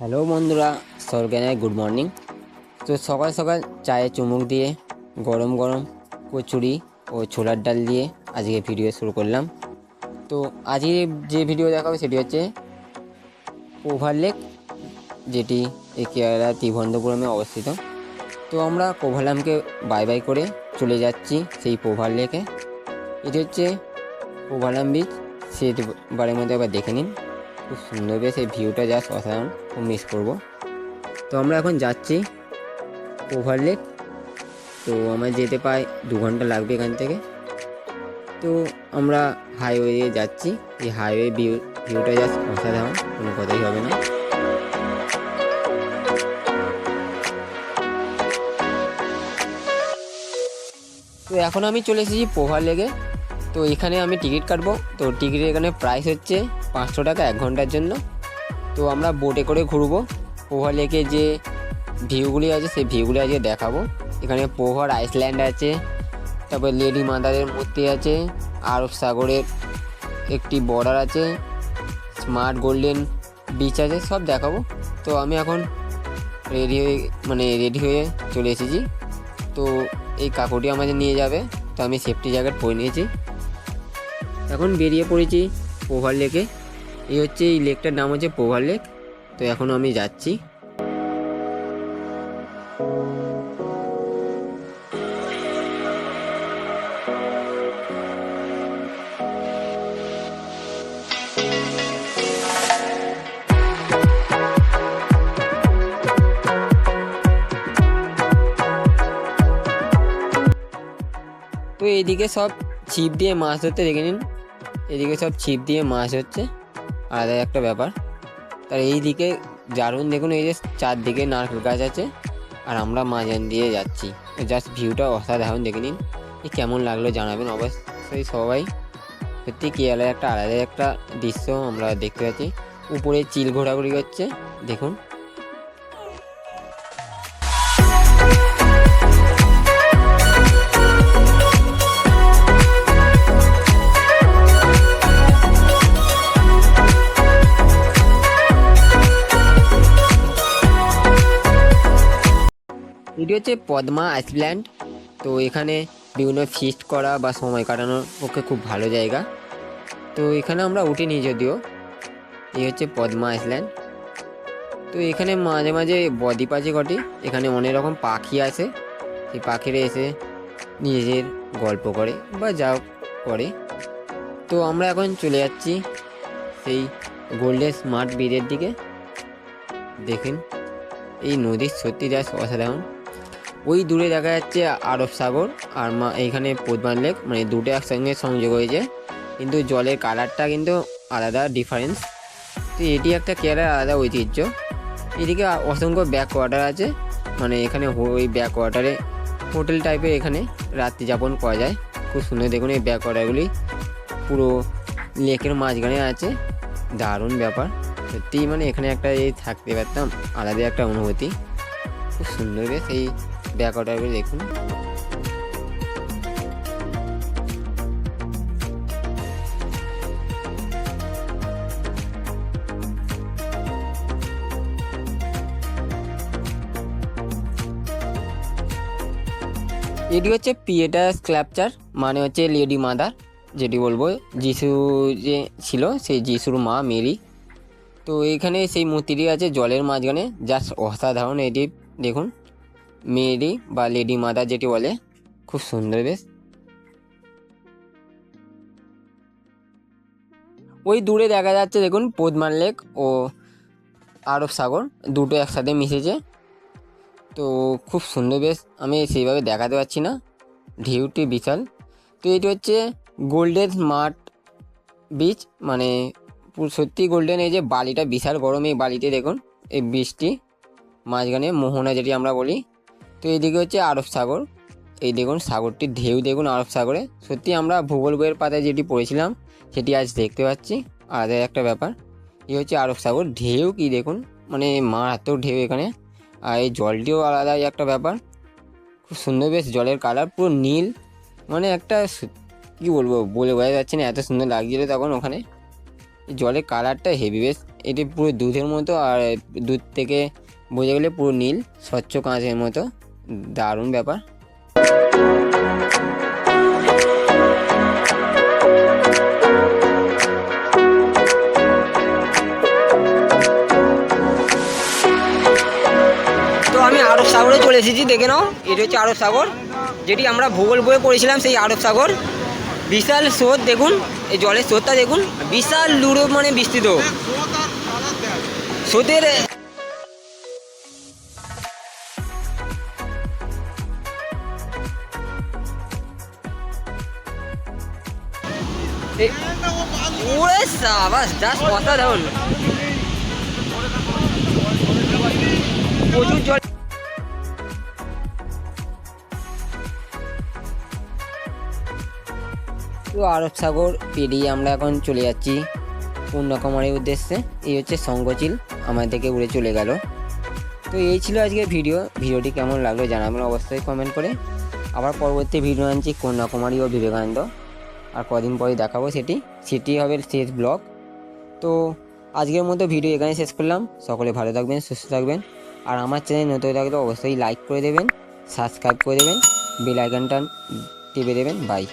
Hello বন্ধুরা সরকারের good morning. তো সকাল সকাল চায়ে চুমুক দিয়ে, গরম গরম কচুরি ও ছোলার ডাল দিয়ে আজকে ভিডিও শুরু করলাম। তো আজকে যে ভিডিও দেখাবো সেটি হচ্ছে ওভার লেক যেটি কেরালা ত্রিভন্তপুরমে অবস্থিত। তো আমরা কোভালামকে বাই বাই করে চলে যাচ্ছি সেই পোভার লেকে এটি হচ্ছে কোভালাম বিচ সেটি বারের মধ্যে আবার দেখে নিন। খুব সুন্দর বেশ এই ভিউটা জাস্ট অসাধারণ, খুব মিস করব। তো আমরা এখন যাচ্ছি ওভার লেক তো আমার যেতে প্রায় দু ঘণ্টা লাগবে এখান থেকে। তো আমরা হাইওয়ে দিয়ে যাচ্ছি। এই হাইওয়ে ভিউ ভিউটা জাস্ট অসাধারণ, কোনো কথাই হবে না। তো এখন আমি চলে এসেছি পোভার লেগে তো এখানে আমি টিকিট কাটবো। তো টিকিটের এখানে প্রাইস হচ্ছে পাঁচশো টাকা এক ঘণ্টার জন্য। তো আমরা বোটে করে ঘুরবো। পোহা লেকে যে ভিউগুলি আছে, সেই ভিউগুলি আজকে দেখাবো। এখানে পোহার আইসল্যান্ড আছে, তারপর লেডি মাদারের মূর্তি আছে, আরব সাগরের একটি বর্ডার আছে স্মার্ট গোল্ডেন বিচ আছে, সব দেখাবো। তো আমি এখন রেডি হয়ে মানে রেডি হয়ে চলে এসেছি। তো এই কাকুটি আমাদের নিয়ে যাবে, তো আমি সেফটি জ্যাকেট পরে নিয়েছি। এখন বেরিয়ে পড়েছি পোভার লেকে। এই হচ্ছে এই লেকটার নাম হচ্ছে পোভার লেক। তো এখন আমি যাচ্ছি। তো এইদিকে সব ছিপ দিয়ে মাছ ধরতে দেখে নিন। এদিকে সব ছিপ দিয়ে মাছ হচ্ছে আলাদা একটা ব্যাপার। তার এই দিকে দারুণ দেখুন, এই যে চারদিকে নারকেল গাছ আছে, আর আমরা মাঝান দিয়ে যাচ্ছি। জাস্ট ভিউটা অসাধারণ দেখে নিন। এই কেমন লাগল জানাবেন অবশ্যই সবাই। সত্যি কেরালার একটা আলাদা একটা দৃশ্য আমরা দেখতে পাচ্ছি। উপরে চিল ঘোরাঘুরি করছে, দেখুন। এটি হচ্ছে পদ্মা আইসল্যান্ড তো এখানে বিভিন্ন ফিস্ট করা বা সময় কাটানোর পক্ষে খুব ভালো জায়গা। তো এখানে আমরা উঠিনি যদিও। এই হচ্ছে পদ্মা আইসল্যান্ড তো এখানে মাঝে মাঝে বদ্বীপ কটি এখানে অনেক রকম পাখি আছে। সেই পাখিরা এসে নিজের গল্প করে বা যা করে। তো আমরা এখন চলে যাচ্ছি সেই গোল্ডেন স্মার্ট ব্রিজের দিকে। দেখেন, এই নদীর সত্যি যা অসাধারণ। ওই দূরে দেখা যাচ্ছে আরব সাগর আর মা এইখানে পদ্মান লেক মানে দুটো একসঙ্গে সংযোগ হয়েছে। কিন্তু জলের কালারটা কিন্তু আলাদা ডিফারেন্স তো এটি একটা কেরালার আলাদা ঐতিহ্য। এদিকে অসংখ্য ব্যাক ওয়াটার আছে। মানে এখানে ওই ব্যাক ওয়াটারে হোটেল টাইপের এখানে রাত্রি যাপন করা যায়। খুব সুন্দর দেখুন এই ব্যাক ওয়াটারগুলি পুরো লেকের মাঝখানে আছে। দারুণ ব্যাপার। সত্যি মানে এখানে একটা এই থাকতে পারতাম। আলাদা একটা অনুভূতি। খুব সুন্দর বেশ এই ব্যাক ওয়াটারগুলি দেখুন। এটি হচ্ছে পিয়েটার স্ক্ল্যাপচার মানে হচ্ছে লেডি মাদার, যেটি বলব যিশু যে ছিল, সেই যিশুর মা মেরি। তো এখানে সেই মূর্তিটি আছে জলের মাঝখানে, জাস্ট অসাধারণ এটি, দেখুন। মেরি বা লেডি মাদার যেটি বলে, খুব সুন্দর বেশ। ওই দূরে দেখা যাচ্ছে দেখুন পদ্মান লেক ও আরব সাগর, দুটো একসাথে মিশেছে। তো খুব সুন্দর বেশ, আমি সেইভাবে দেখাতে পারছি না ঢেউটি বিশাল। তো এটি হচ্ছে গোল্ডেন স্মার্ট বিচ মানে সত্যি গোল্ডেন এই যে বালিটা বিশাল গরম এই বালিতে দেখুন, এই বৃষ্টি মাঝখানে মোহনা যেটি আমরা বলি তো এইদিকে হচ্ছে আরব সাগর। এই দেখুন, সাগরটির ঢেউ দেখুন আরব সাগরে। সত্যি আমরা ভূগোল বইয়ের পাতায় যেটি পড়েছিলাম, সেটি আজ দেখতে পাচ্ছি। আলাদা একটা ব্যাপার এই হচ্ছে আরব সাগর। ঢেউ কি দেখুন মানে মারাত্মক ঢেউ এখানে। আর এই জলটিও আলাদাই একটা ব্যাপার। খুব সুন্দর বেশ, জলের কালার পুরো নীল। মানে একটা কি বলব, বলে বোঝা যাচ্ছে না, এত সুন্দর লাগছিল তখন ওখানে। জলের কালারটা হেভি বেশ, এটি পুরো দুধের মতো, আর দুধ থেকে বোঝা গেলে পুরো নীল, স্বচ্ছ কাঁচের মতো। দারুণ ব্যাপার। তো আমি আরব সাগরে চলে এসেছি, দেখে নাও, এটা হচ্ছে আরব সাগর। যেটি আমরা ভূগোল বইয়ে পড়েছিলাম, সেই আরব সাগর। বিশাল স্রোত, দেখুন, এই জলের স্রোতটা দেখুন। বিশাল লুড়ো মানে বিস্তৃত। স্রোতের তো আরব সাগর পেরিয়ে আমরা এখন চলে যাচ্ছি কন্যাকুমারীর উদ্দেশ্যে। এই হচ্ছে শঙ্খচিল আমার থেকে উড়ে চলে গেল। তো এই ছিল আজকে ভিডিও। ভিডিওটি কেমন লাগল জানাবেন অবশ্যই কমেন্ট করে। আবার পরবর্তী ভিডিও আনছি কন্যাকুমারী ও বিবেকানন্দ। আর কদিন পরে দেখাবো সেটি। সেটি হবে শেষ ব্লগ তো আজকের মতো ভিডিও এখানে শেষ করলাম। সকলে ভালো থাকবেন, সুস্থ থাকবেন। আর আমার চ্যানেল নতুন থাকলে অবশ্যই লাইক করে দেবেন সাবস্ক্রাইব করে দেবেন বেল আইকনটা টিপে দেবেন। বাই